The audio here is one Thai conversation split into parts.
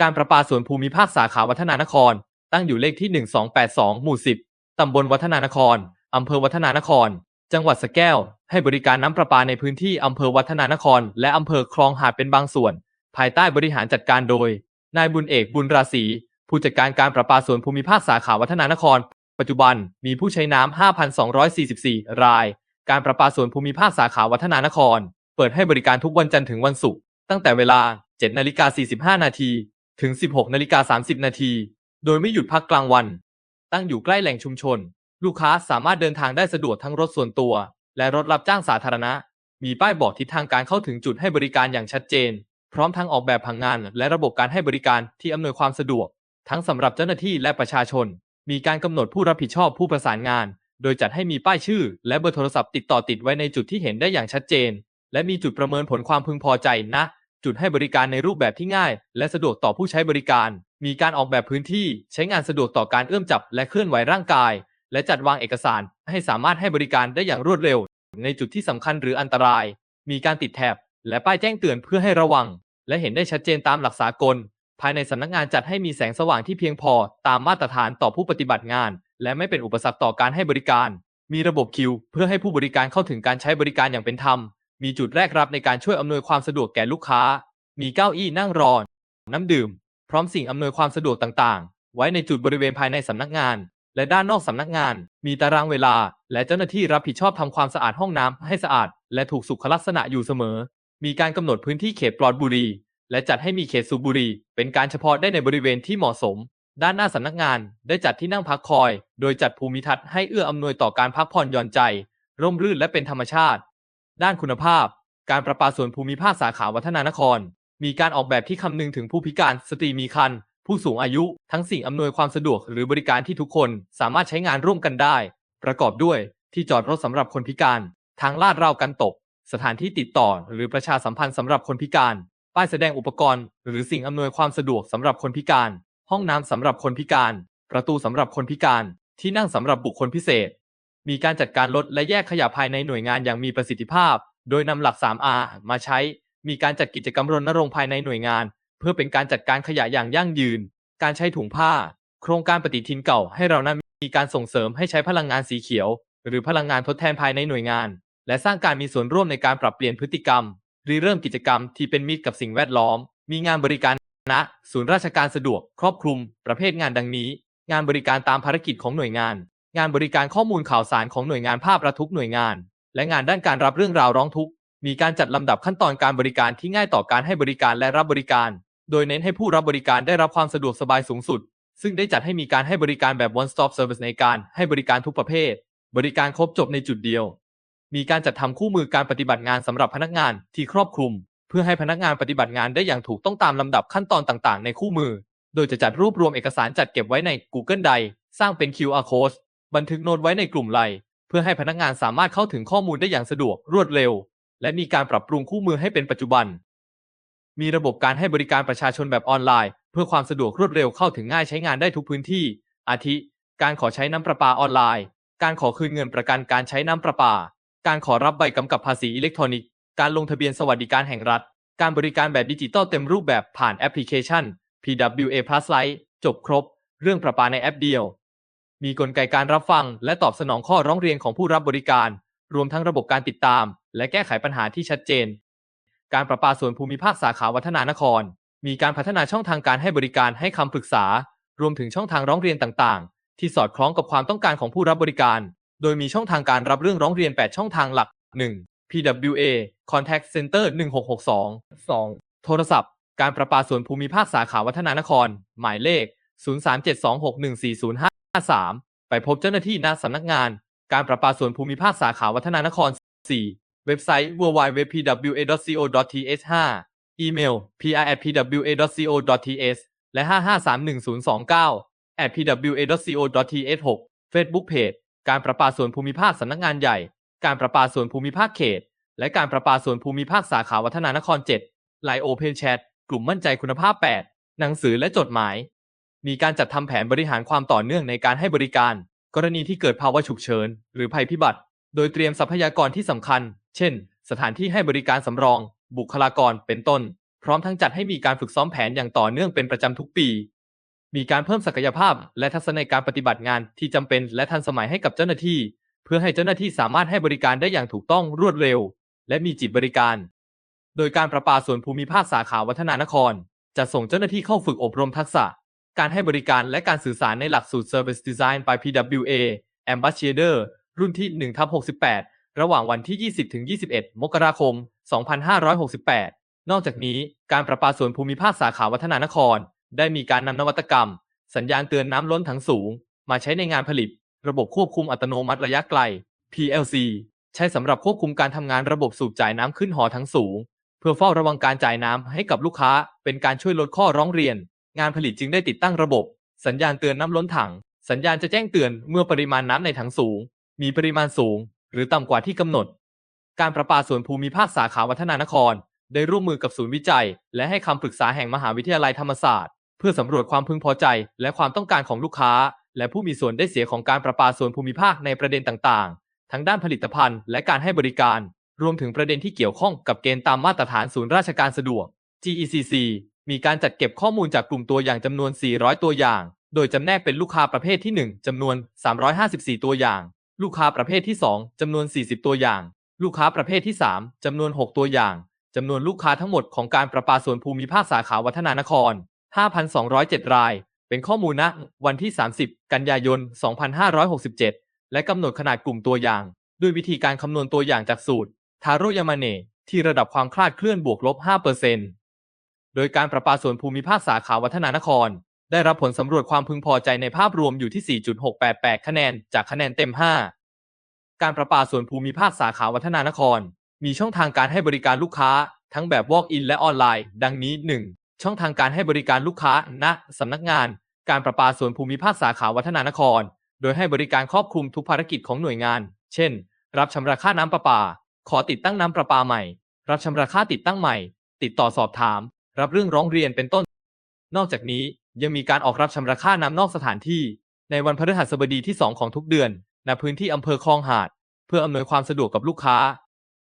การประปาส่วนภูมิภาคสาขาวัฒนานคร ตั้งอยู่เลขที่ 1282 หมู่ 10 ตำบลวัฒนานคร อำเภอวัฒนานคร จังหวัดสแก้ว ให้บริการน้ำประปาในพื้นที่อำเภอวัฒนานคร และอำเภอคลองหาดเป็นบางส่วน ภายใต้บริหารจัดการโดย นายบุญเอกบุญราศีผู้จัดการการประปาส่วนภูมิภาคสาขาวัฒนานคร ปัจจุบันมีผู้ใช้น้ำ 5,244 ราย การประปาส่วนภูมิภาคสาขาวัฒนานคร เปิดให้บริการทุกวันจันทร์ถึงวันศุกร์ตั้งแต่เวลา 7นาฬิกา45 นาที ถึง 16นาฬิกา30 นาที โดยไม่หยุดพักกลางวัน ตั้งอยู่ใกล้แหล่งชุมชน ลูกค้าสามารถเดินทางได้สะดวกทั้งรถส่วนตัว และรถรับจ้างสาธารณะ มีป้ายบอกทิศทางการเข้าถึงจุดให้บริการอย่างชัดเจน พร้อมทั้งออกแบบผังงาน และระบบการให้บริการที่อำนวยความสะดวก ทั้งสำหรับเจ้าหน้าที่และประชาชน มีการกำหนดผู้รับผิดชอบผู้ประสานงาน โดยจัดให้มีป้ายชื่อ และเบอร์โทรศัพท์ติดต่อติดไว้ในจุดที่เห็นได้อย่างชัดเจน และมีจุดประเมินผลความพึงพอใจนะ จุดให้บริการในรูปแบบที่ง่าย และสะดวกต่อผู้ใช้บริการ มีการออกแบบพื้นที่ ใช้งานสะดวกต่อการเอื้อมจับและเคลื่อนไหวร่างกาย และจัดวางเอกสาร ให้สามารถให้บริการได้อย่างรวดเร็ว ในจุดที่สำคัญหรืออันตราย มีการติดแถบ และป้ายแจ้งเตือนเพื่อให้ระวัง และเห็นได้ชัดเจนตามหลักสากล ภายในสำนักงานจัดให้มีแสงสว่างที่เพียงพอ ตามมาตรฐานต่อผู้ปฏิบัติงาน และไม่เป็นอุปสรรคต่อการให้บริการ มีระบบคิว เพื่อให้ผู้บริการเข้าถึงการใช้บริการอย่างเป็นธรรม มีจุดแรกรับในการช่วยอำนวยความสะดวกแก่ลูกค้า มีเก้าอี้นั่งรอน้ำดื่ม พร้อมสิ่งอำนวยความสะดวกต่างๆ ไว้ในจุดบริเวณภายในสำนักงาน และด้านนอกสำนักงาน มีตารางเวลา และเจ้าหน้าที่รับผิดชอบทำความสะอาดห้องน้ำให้สะอาด และถูกสุขลักษณะอยู่เสมอ มีการกำหนดพื้นที่เขตปลอดบุหรี่และจัดให้มีเขตสูบบุหรี่เป็นการเฉพาะได้ในบริเวณที่เหมาะสม ด้านหน้าสำนักงานได้จัดที่นั่งพักคอย โดยจัดภูมิทัศน์ให้เอื้ออำนวยต่อการพักผ่อนหย่อนใจ ร่มรื่นและเป็นธรรมชาติ ด้านคุณภาพ การประปาส่วนภูมิภาคสาขาวัฒนานคร มีการออกแบบที่คำนึงถึงผู้พิการ สตรีมีครรภ์ผู้สูงอายุ ทั้งสิ่งอำนวยความสะดวกหรือบริการที่ทุกคนสามารถใช้งานร่วมกันได้ ประกอบด้วยที่จอดรถสำหรับคนพิการ ทางลาดราวกันตก สถานที่ติดต่อหรือประชาสัมพันธ์สำหรับคนพิการ ป้ายแสดงอุปกรณ์ หรือสิ่งอำนวยความสะดวกสำหรับคนพิการ ห้องน้ำสำหรับคนพิการ ประตูสำหรับคนพิการ ที่นั่งสำหรับบุคคลพิเศษ มีการจัดการลดและแยกขยะภายในหน่วยงานอย่างมีประสิทธิภาพ โดยนำหลัก 3R มาใช้ มีการจัดกิจกรรมรณรงค์ภายในหน่วยงาน เพื่อเป็นการจัดการขยะอย่างยั่งยืน การใช้ถุงผ้า โครงการปฏิทินเก่าให้เรานั้นมีการส่งเสริมให้ใช้พลังงานสีเขียว หรือพลังงานทดแทนภายในหน่วยงาน และสร้างการมีส่วนร่วมในการปรับเปลี่ยนพฤติกรรมริเริ่มกิจกรรมที่เป็นมิตรกับสิ่งแวดล้อม มีงานบริการณศูนย์ราชการสะดวก ครอบคลุม ประเภทงานดังนี้ งานบริการตามภารกิจของหน่วยงาน งานบริการข้อมูลข่าวสารของหน่วยงานภาครัฐทุกหน่วยงาน และงานด้านการรับเรื่องราวร้องทุกข์ มีการจัดลำดับขั้นตอนการบริการที่ง่ายต่อการให้บริการและรับบริการ โดยเน้นให้ผู้รับบริการได้รับความสะดวกสบายสูงสุด ซึ่งได้จัดให้มีการให้บริการแบบ one stop service ในการให้บริการทุกประเภท บริการครบจบในจุดเดียว มีการจัดทำคู่มือการปฏิบัติงานสำหรับพนักงานที่ครอบคลุม เพื่อให้พนักงานปฏิบัติงานได้อย่างถูกต้องตามลำดับขั้นตอนต่าง ๆ ในคู่มือ โดยจะจัดรวบรวมเอกสารจัดเก็บไว้ใน Google Drive สร้างเป็น QR code บันทึกโน้ตไว้ในกลุ่มไลน์เพื่อให้พนักงานสามารถเข้าถึงข้อมูลได้อย่างสะดวกรวดเร็ว และมีการปรับปรุงคู่มือให้เป็นปัจจุบัน มีระบบการให้บริการประชาชนแบบออนไลน์ เพื่อความสะดวกรวดเร็วเข้าถึงง่ายใช้งานได้ทุกพื้นที่ อาทิ การขอใช้น้ำประปาออนไลน์ การขอคืนเงินประกันการใช้น้ำประปา การขอรับใบกำกับภาษีอิเล็กทรอนิกส์ การลงทะเบียนสวัสดิการแห่งรัฐ การบริการแบบดิจิตอลเต็มรูปแบบผ่านแอปพลิเคชัน PWA Plus Lite จบครบ เรื่องประปาในแอปเดียว มีกลไกการรับฟัง และตอบสนองข้อร้องเรียนของผู้รับบริการ รวมทั้งระบบการติดตาม และแก้ไขปัญหาที่ชัดเจน การประปาส่วนภูมิภาคสาขาวัฒนานคร มีการพัฒนาช่องทางการให้บริการให้คำปรึกษา รวมถึงช่องทางร้องเรียนต่างๆ ที่สอดคล้องกับความต้องการของผู้รับบริการ โดยมีช่องทางการรับเรื่องร้องเรียน 8 ช่องทางหลัก 1. PWA Contact Center 1662 2. โทรศัพท์ การประปาส่วนภูมิภาคสาขาวัฒนานคร หมายเลข 53ไปพบเจ้าหน้าที่ณสำนักงาน การประปาส่วนภูมิภาคสาขาวัฒนานคร 4. เว็บไซต์ www.pwa.co.th 5. อีเมล pi@pwa.co.th และ 5531029 @pwa.co.th 6 Facebook Page การประปาส่วนภูมิภาคสำนักงานใหญ่ การประปาส่วนภูมิภาคเขต และการประปาส่วนภูมิภาคสาขาวัฒนานคร 7 ไลน์ Open Chat กลุ่มมั่นใจคุณภาพ 8 หนังสือและจดหมาย มีการจัดทำแผนบริหารความต่อเนื่องในการให้บริการ กรณีที่เกิดภาวะฉุกเฉิน หรือภัยพิบัติ โดยเตรียมทรัพยากรที่สำคัญ เช่น สถานที่ให้บริการสำรอง บุคลากรเป็นต้น พร้อมทั้งจัดให้มีการฝึกซ้อมแผนอย่างต่อเนื่องเป็นประจำทุกปี มีการเพิ่มศักยภาพ และทักษะในการปฏิบัติงานที่จำเป็นและทันสมัยให้กับเจ้าหน้าที่ เพื่อให้เจ้าหน้าที่สามารถให้บริการได้อย่างถูกต้องรวดเร็ว และมีจิตบริการ โดยการประปาส่วนภูมิภาคสาขาวัฒนานครจะส่งเจ้าหน้าที่เข้าฝึกอบรมทักษะ การให้บริการและการสื่อสารในหลักสูตร Service Design by PWA Ambassador รุ่นที่1ทับ68 ระหว่างวันที่ 20ถึง21 มกราคม 2568 นอกจากนี้การประปาส่วนภูมิภาคสาขาวัฒนานคร ได้มีการนำนวัตกรรม สัญญาณเตือนน้ำล้นถังสูง มาใช้ในงานผลิต ระบบควบคุมอัตโนมัติระยะไกล PLC ใช้สำหรับควบคุมการทำงานระบบสูบจ่ายน้ำขึ้นหอถังสูง เพื่อเฝ้าระวังการจ่ายน้ำให้กับลูกค้าเป็นการช่วยลดข้อร้องเรียน งานผลิตจึงได้ติดตั้งระบบ สัญญาณเตือนน้ำล้นถัง สัญญาณจะแจ้งเตือนเมื่อปริมาณน้ำในถังสูง มีปริมาณสูง หรือต่ำกว่าที่กำหนด การประปาส่วนภูมิภาคสาขาวัฒนานคร ได้ร่วมมือกับศูนย์วิจัย และให้คำปรึกษาแห่งมหาวิทยาลัยธรรมศาสตร์ เพื่อสำรวจความพึงพอใจ และความต้องการของลูกค้า และผู้มีส่วนได้เสียของการประปาส่วนภูมิภาคในประเด็นต่างๆ ทั้งด้านผลิตภัณฑ์ และการให้บริการ รวมถึงประเด็นที่เกี่ยวข้องกับเกณฑ์ตามมาตรฐานศูนย์ราชการสะดวก GECC มีการจัดเก็บข้อมูลจากกลุ่มตัวอย่างจำนวน 400 ตัวอย่าง โดยจำแนกเป็นลูกค้าประเภทที่ 1จำนวน 354 ตัวอย่าง ลูกค้าประเภทที่ 2จำนวน 40 ตัวอย่าง ลูกค้าประเภทที่ 3จำนวน 6 ตัวอย่างจำนวนลูกค้าทั้งหมดของการประปาส่วนภูมิภาคสาขาวัฒนานคร 5,207 ราย เป็นข้อมูลณวันที่ 30 กันยายน 2567 และกำหนดขนาดกลุ่มตัวอย่าง ด้วยวิธีการคำนวณตัวอย่างจากสูตร ทาโรยามาเนที่ระดับความคลาดเคลื่อนบวกลบ 5% โดยการประปาส่วนภูมิภาคสาขาวัฒนานคร ได้รับผลสำรวจความพึงพอใจในภาพรวมอยู่ที่ 4.688 คะแนน จากคะแนนเต็ม 5 การประปาส่วนภูมิภาคสาขาวัฒนานคร มีช่องทางการให้บริการลูกค้า ทั้งแบบ Walk-in และออนไลน์ ดังนี้ 1. ช่องทางการให้บริการลูกค้าณสำนักงาน การประปาส่วนภูมิภาคสาขาวัฒนานคร โดยให้บริการครอบคลุมทุกภารกิจของหน่วยงาน เช่น รับชำระค่าน้ำประปา ขอติดตั้งน้ำประปาใหม่ รับชำระค่าติดตั้งใหม่ ติดต่อสอบถาม รับเรื่องร้องเรียนเป็นต้น นอกจากนี้ยังมีการออกรับชำระค่าน้ำนอกสถานที่ ในวันพฤหัสบดีที่ 2 ของทุกเดือน ณพื้นที่อำเภอคลองหาด เพื่ออำนวยความสะดวกกับลูกค้า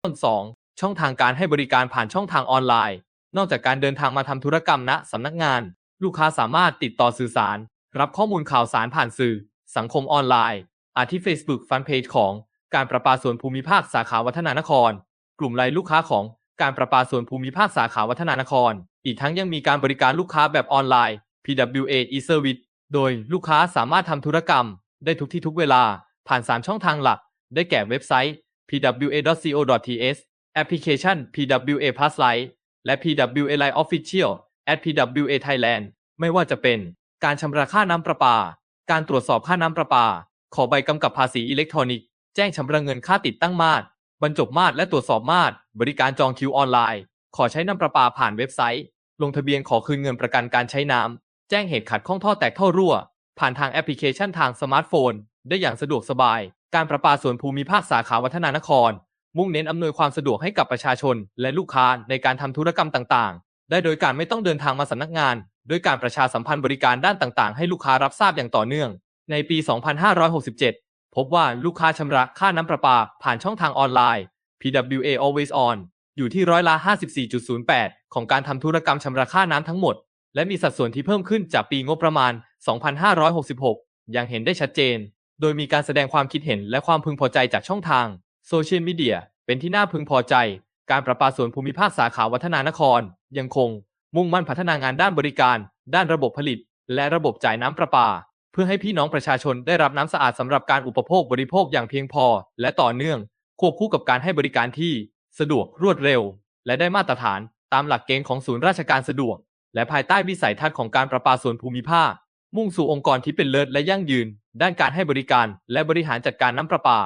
ต้น 2. ช่องทางการให้บริการผ่านช่องทางออนไลน์ นอกจากการเดินทางมาทำธุรกรรมณสำนักงาน ลูกค้าสามารถติดต่อสื่อสาร รับข้อมูลข่าวสารผ่านสื่อ สังคมออนไลน์ อาทิ Facebook Fanpage ของการประปาส่วนภูมิภาคสาขาวัฒนานคร กลุ่มไลน์ลูกค้าของ การประปาส่วนภูมิภาคสาขาวัฒนานคร อีกทั้งยังมีการบริการลูกค้าแบบออนไลน์ PWA e-service โดยลูกค้าสามารถทำธุรกรรม ได้ทุกที่ทุกเวลา ผ่าน 3 ช่องทางหลัก ได้แก่เว็บไซต์ pwa.co.th แอปพลิเคชัน PWA Plus Lite และ PWA Lite Official at PWA Thailand ไม่ว่าจะเป็น การชำระค่าน้ำประปา การตรวจสอบค่าน้ำประปา ขอใบกำกับภาษีอิเล็กทรอนิกส์ แจ้งชำระเงินค่าติดตั้งมาตร บรรจบมาตรและตรวจสอบมาตร บริการจองคิวออนไลน์ ขอใช้น้ำประปาผ่านเว็บไซต์ ลงทะเบียนขอคืนเงินประกันการใช้น้ำ แจ้งเหตุขัดข้องท่อแตกท่อรั่ว ผ่านทางแอปพลิเคชันทางสมาร์ทโฟน ได้อย่างสะดวกสบาย การประปาส่วนภูมิภาคสาขาวัฒนานคร มุ่งเน้นอำนวยความสะดวกให้กับประชาชน และลูกค้าในการทำธุรกรรมต่างๆ ได้โดยการไม่ต้องเดินทางมาสำนักงานด้วยการประชาสัมพันธ์บริการด้านต่างๆ ให้ลูกค้ารับทราบอย่างต่อเนื่อง ในปี 2567 พบว่าลูกค้าชำระค่าน้ำประปาผ่านช่องทางออนไลน์ PWA Always On อยู่ที่ร้อยละ 54.08 ของการทำธุรกรรมชำระค่าน้ำทั้งหมด และมีสัดส่วนที่เพิ่มขึ้นจากปีงบประมาณ 2566 อย่างเห็นได้ชัดเจน โดยมีการแสดงความคิดเห็นและความพึงพอใจจากช่องทางโซเชียลมีเดียเป็นที่น่าพึงพอใจ การประปาส่วนภูมิภาคสาขาวัฒนานคร ยังคง มุ่งมั่นพัฒนางานด้านบริการ ด้านระบบผลิต และระบบจ่ายน้ำประปา เพื่อให้พี่น้องประชาชนได้รับน้ำสะอาดสำหรับการอุปโภคบริโภคอย่างเพียงพอ และต่อเนื่อง ควบคู่กับการให้บริการที่สะดวกรวดเร็ว และได้มาตรฐานตามหลักเกณฑ์ของศูนย์ราชการสะดวก และภายใต้วิสัยทัศน์ของการประปาส่วนภูมิภาค มุ่งสู่องค์กรที่เป็นเลิศและยั่งยืน ด้านการให้บริการ และบริหารจัดการน้ำประปา